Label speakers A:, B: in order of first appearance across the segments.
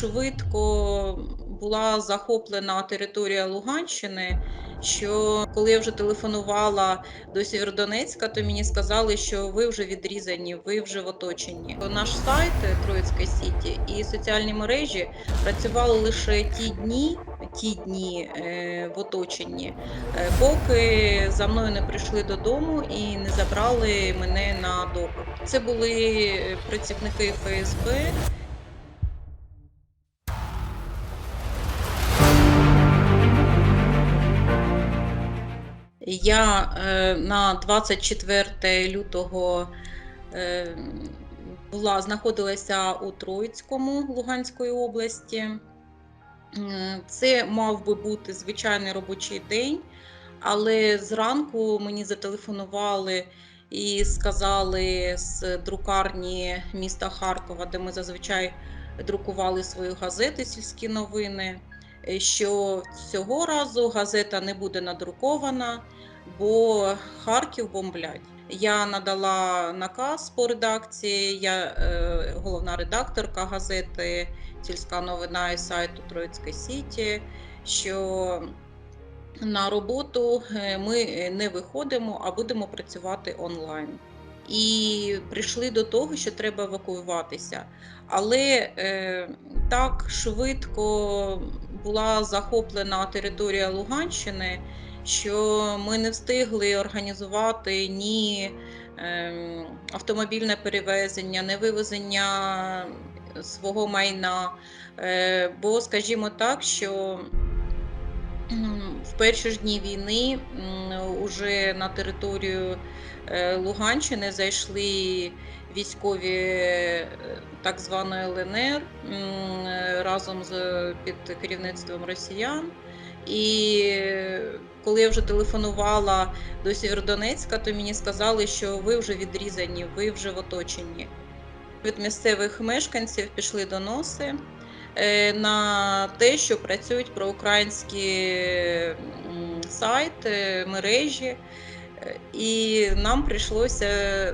A: швидко була захоплена територія Луганщини, що коли я вже телефонувала до Сєвєродонецька, то мені сказали, що ви вже відрізані, ви вже в оточенні. Наш сайт Троїцька Сіті і соціальні мережі працювали лише ті дні, ті дні е, в оточенні, е, поки за мною не прийшли додому і не забрали мене на допит. Це були працівники ФСБ. Я е, на 24 лютого е, була, знаходилася у Троїцькому Луганської області. Це мав би бути звичайний робочий день, але зранку мені зателефонували і сказали з друкарні міста Харкова, де ми зазвичай друкували свої газети, сільські новини, е, що цього разу газета не буде надрукована, бо Харків бомблять. Я надала наказ по редакції. Я е, головна редакторка газети Сільська новина і сайту Троїцька Сіті. Що на роботу е, ми не виходимо, а будемо працювати онлайн. І прийшли до того, що треба евакуюватися. Але е, так швидко була захоплена територія Луганщини, що ми не встигли організувати ні е, автомобільне перевезення, ні вивезення свого майна. Е, бо, скажімо так, що в перші ж дні війни уже на територію е, Луганщини зайшли військові е, так званої ЛНР разом з під керівництвом росіян. І коли я вже телефонувала до Сєвєродонецька, то мені сказали, що ви вже відрізані, ви вже в оточенні. Від місцевих мешканців пішли доноси е, на те, що працюють проукраїнські сайти, мережі. Е, І нам прийшлося,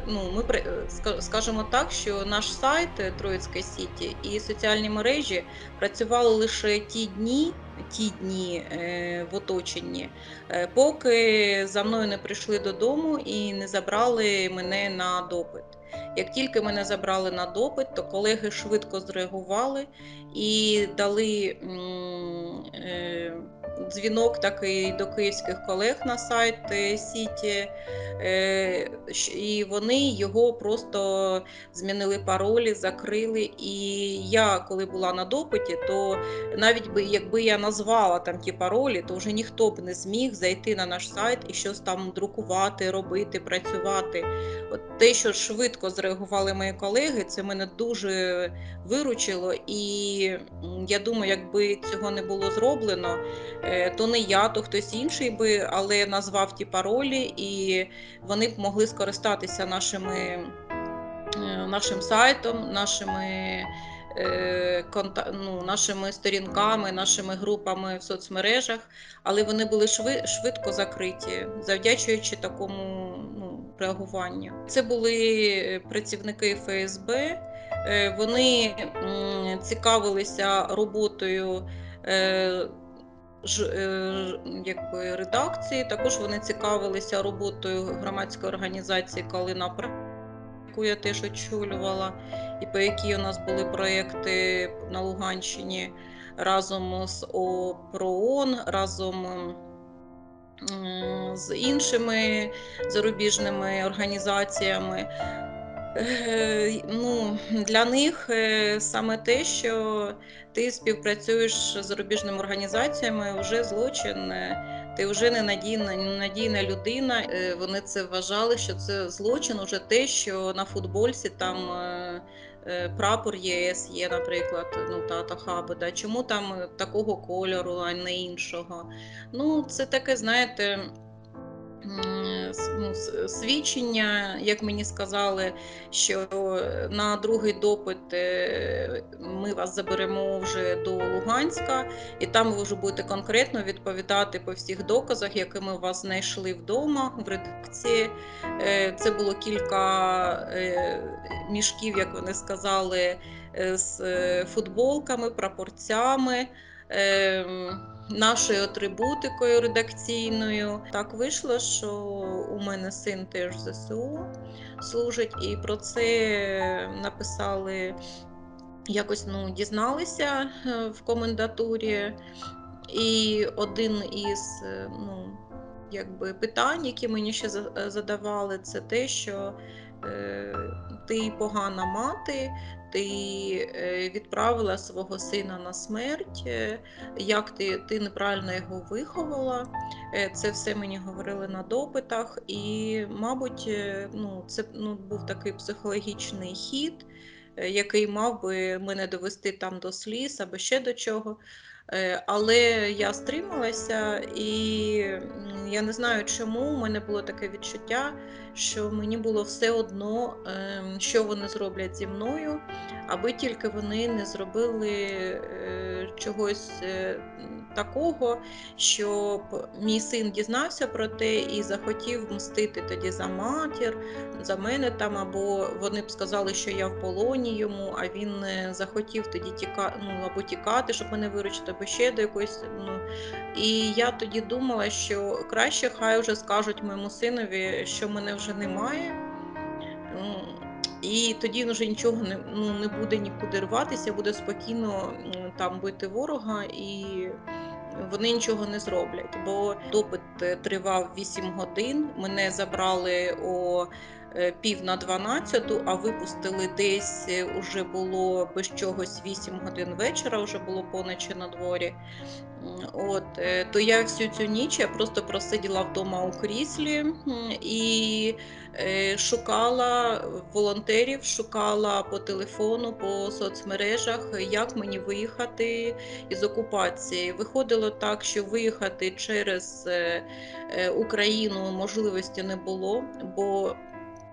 A: ну ми при- ска- скажемо так, що наш сайт Троїцька Сіті і соціальні мережі працювали лише ті дні, ті дні е, в оточенні, е, поки за мною не прийшли додому і не забрали мене на допит. Як тільки мене забрали на допит, то колеги швидко зреагували і дали е, дзвінок такий до київських колег на сайт е, Сіті, е, і вони його просто змінили паролі, закрили. І я, коли була на допиті, то навіть би якби я назвала там ті паролі, то вже ніхто б не зміг зайти на наш сайт і щось там друкувати, робити, працювати. От те, що швидко зреагували мої колеги, це мене дуже виручило. І я думаю, якби цього не було зроблено, то не я, то хтось інший би, але назвав ті паролі, і вони б могли скористатися нашими, е, нашим сайтом, нашими. е, ну, нашими сторінками, нашими групами в соцмережах, але вони були швидко закриті, завдячуючи такому ну, реагуванню. Це були працівники ФСБ. е, Вони цікавилися роботою е, ж, е, якби редакції. Також вони цікавилися роботою громадської організації Калина яку я теж очолювала, і по якій у нас були проекти на Луганщині разом з ОПРООН, разом з іншими зарубіжними організаціями. Е, Ну, для них е, саме те, що ти співпрацюєш з зарубіжними організаціями, вже злочин, е, ти вже ненадійна, ненадійна людина. Вони це вважали, що це злочин, уже те, що на футбольці там прапор ЄС є, наприклад, ну тата хаби. Да? Чому там такого кольору, а не іншого? Ну, це таке, знаєте. Ну, свідчення, як мені сказали, що на другий допит е, ми вас заберемо вже до Луганська, і там ви вже будете конкретно відповідати по всіх доказах, якими у вас знайшли вдома в редакції. Е, Це було кілька е, мішків, як вони сказали, е, з е, футболками, прапорцями. Нашою атрибутикою редакційною так вийшло, що у мене син теж ЗСУ служить, і про це написали якось ну, дізналися е, в комендатурі. І один із е, ну, якби, питань, які мені ще задавали, це те, що е, ти погана мати, ти е, відправила свого сина на смерть, е, як ти, ти неправильно його виховала. Е, Це все мені говорили на допитах, і, мабуть, ну, це ну, був такий психологічний хід, який мав би мене довести там до сліз або ще до чого. Але я стрималася, і я не знаю, чому у мене було таке відчуття, що мені було все одно, ем, що вони зроблять зі мною, аби тільки вони не зробили е, чогось е, такого, щоб мій син дізнався про те і захотів мстити тоді за матір, за мене там, або вони б сказали, що я в полоні йому, а він е, захотів тоді тікати, ну або тікати, щоб мене виручити, або ще до якоїсь. Ну і я тоді думала, що краще хай вже скажуть моєму синові, що мене вже немає. І тоді вже нічого не, ну, не буде нікуди рватися, буде спокійно там бити ворога, і вони нічого не зроблять. Бо допит е, тривав 8 годин. Мене забрали о пів на 12, а випустили десь е, уже було без чогось 8 годин вечора, вже було поночі на дворі. От, е, то я всю цю ніч я просто просиділа вдома у кріслі і е, шукала волонтерів, шукала по телефону, по соцмережах, як мені виїхати із окупації. Виходило так, що виїхати через е, е, Україну можливості не було, бо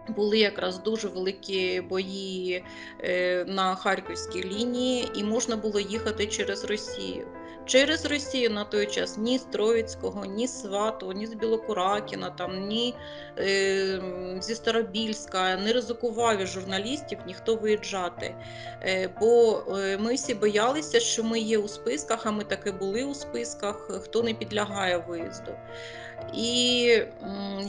A: були якраз дуже великі бої е, на харківській лінії, і можна було їхати через Росію. Через Росію на той час ні з Троїцького, ні з Сватого, ні з Білокуракіна, там, ні е, зі Старобільська не ризикував із журналістів ніхто виїжджати. Е, бо е, ми всі боялися, що ми є у списках, а ми таки були у списках, хто не підлягає виїзду. І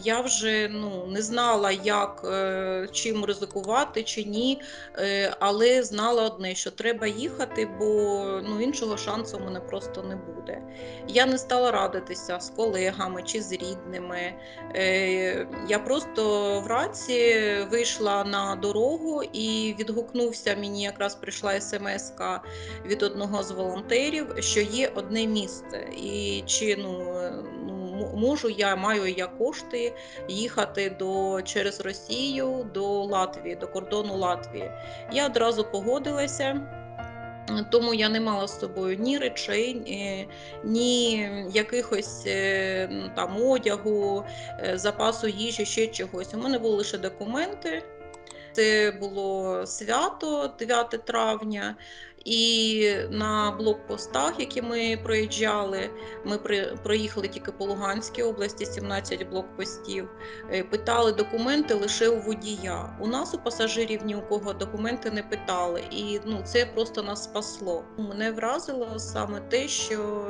A: я вже ну, не знала, як е, чим ризикувати чи ні, е, але знала одне, що треба їхати, бо ну, іншого шансу у мене просто не буде. Я не стала радитися з колегами чи з рідними. Е, я просто вранці вийшла на дорогу і відгукнувся. Мені якраз прийшла смс від одного з волонтерів, що є одне місце, і чи ну, ну можу я маю я кошти їхати до через Росію до Латвії, до кордону Латвії. Я одразу погодилася. Тому я не мала з собою ні речей, ні якихось е, ну, там одягу, е, запасу їжі, ще чогось. У мене були лише документи. Це було свято 9 травня, і на блокпостах, які ми проїжджали, ми проїхали тільки по Луганській області, 17 блокпостів. е, Питали документи лише у водія. У нас у пасажирів ні у кого документи не питали, і ну це просто нас спасло. Мене вразило саме те, що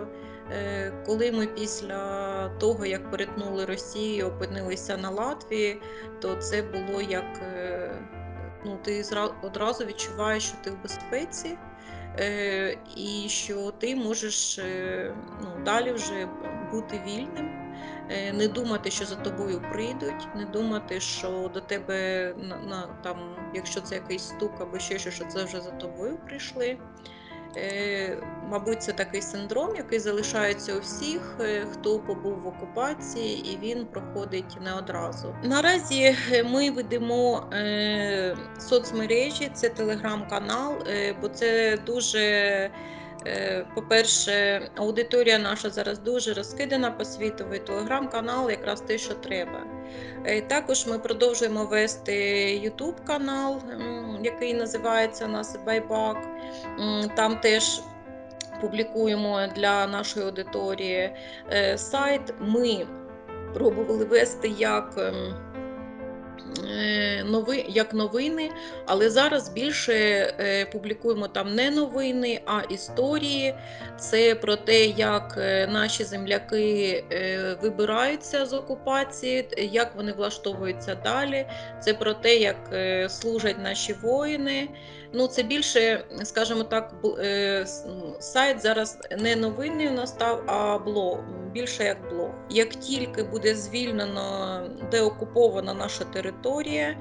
A: е, коли ми після того, як перетнули Росію, опинилися на Латвії, то це було як е, ну, ти одразу відчуваєш, що ти в безпеці. Е, і що ти можеш е, ну, далі вже бути вільним, е, не думати, що за тобою прийдуть, не думати, що до тебе на, на там, якщо це якийсь стук або ще що, що це вже за тобою прийшли. Е, Мабуть, це такий синдром, який залишається у всіх, е, хто побув в окупації, і він проходить не одразу. Наразі е, ми ведемо соцмережі, це телеграм-канал, бо це дуже. По-перше, аудиторія наша зараз дуже розкидана по світу. і Телеграм-канал якраз те, що треба. Е, Також ми продовжуємо вести YouTube канал, який називається у нас Байбак. Там теж публікуємо для нашої аудиторії е, сайт. Ми пробували вести як. Е, Нови, як новини, але зараз більше е, публікуємо там не новини, а історії. Це про те, як е, наші земляки вибираються з окупації, як вони влаштовуються далі. Це про те, як служать наші воїни. Ну, це більше, скажімо так, е, ну, сайт зараз не новинний у нас став, а блог, більше як блог. Як тільки буде звільнено, деокупована наша територія,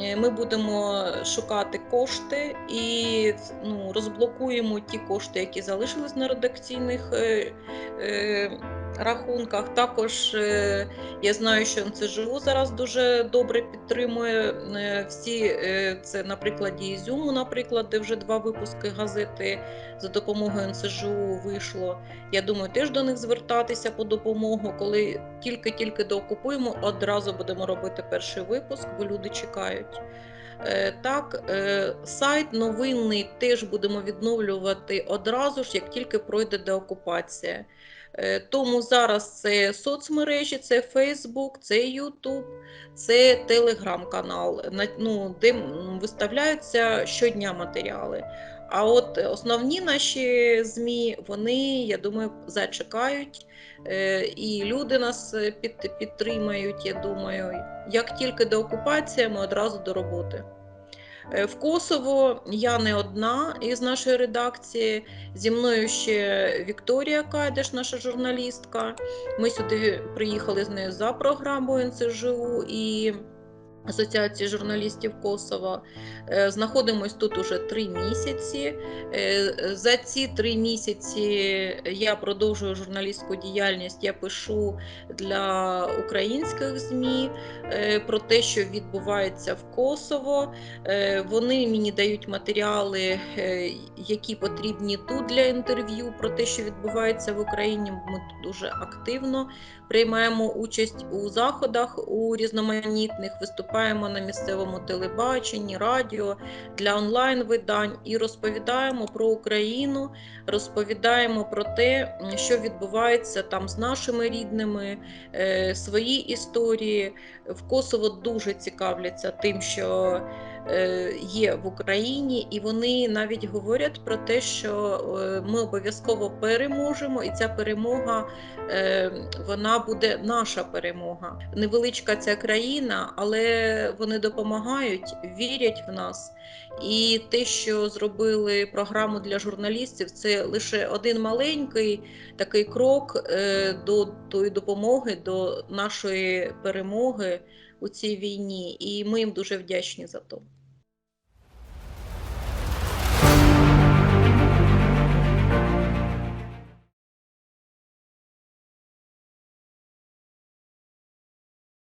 A: е, ми будемо шукати кошти і ну, розблокуємо ті кошти, які залишились на редакційних е, е, рахунках. Також е, я знаю, що НЦЖУ зараз дуже добре підтримує е, всі е, це на прикладі Ізюму, наприклад, де вже два випуски газети за допомогою НЦЖУ вийшло. Я думаю, теж до них звертатися по допомогу. Коли тільки-тільки доокупуємо, одразу будемо робити перший випуск, бо люди чекають. Так, сайт новинний теж будемо відновлювати одразу ж, як тільки пройде деокупація. Е, Тому зараз це соцмережі, це Facebook, це YouTube, це телеграм-канал, ну, де виставляються щодня матеріали. А от основні наші ЗМІ, вони, я думаю, зачекають, е, і люди нас е, під, підтримають, я думаю. Як тільки до окупації, ми одразу до роботи. Е, В Косово я не одна із нашої редакції. Зі мною ще Вікторія Кайдеш, наша журналістка. Ми сюди приїхали з нею за програмою НСЖУ. і Асоціації журналістів Косова. Е, Знаходимось тут уже три місяці. Е, За ці три місяці я продовжую журналістську діяльність. Я пишу для українських ЗМІ е, про те, що відбувається в Косово. Вони мені дають матеріали, які потрібні тут для інтерв'ю про те, що відбувається в Україні. Ми тут дуже активно приймаємо участь у заходах у різноманітних, виступаємо на місцевому телебаченні, радіо для онлайн-видань і розповідаємо про Україну, розповідаємо про те, що відбувається там з нашими рідними, е, свої історії. В Косово дуже цікавляться тим, що є в Україні, і вони навіть говорять про те, що е, ми обов'язково переможемо, і ця перемога е, вона буде наша перемога. Невеличка ця країна, але вони допомагають, вірять в нас. І те, що зробили програму для журналістів, це лише один маленький такий крок е, до тої допомоги, до нашої перемоги у цій війні. І ми їм дуже вдячні за то.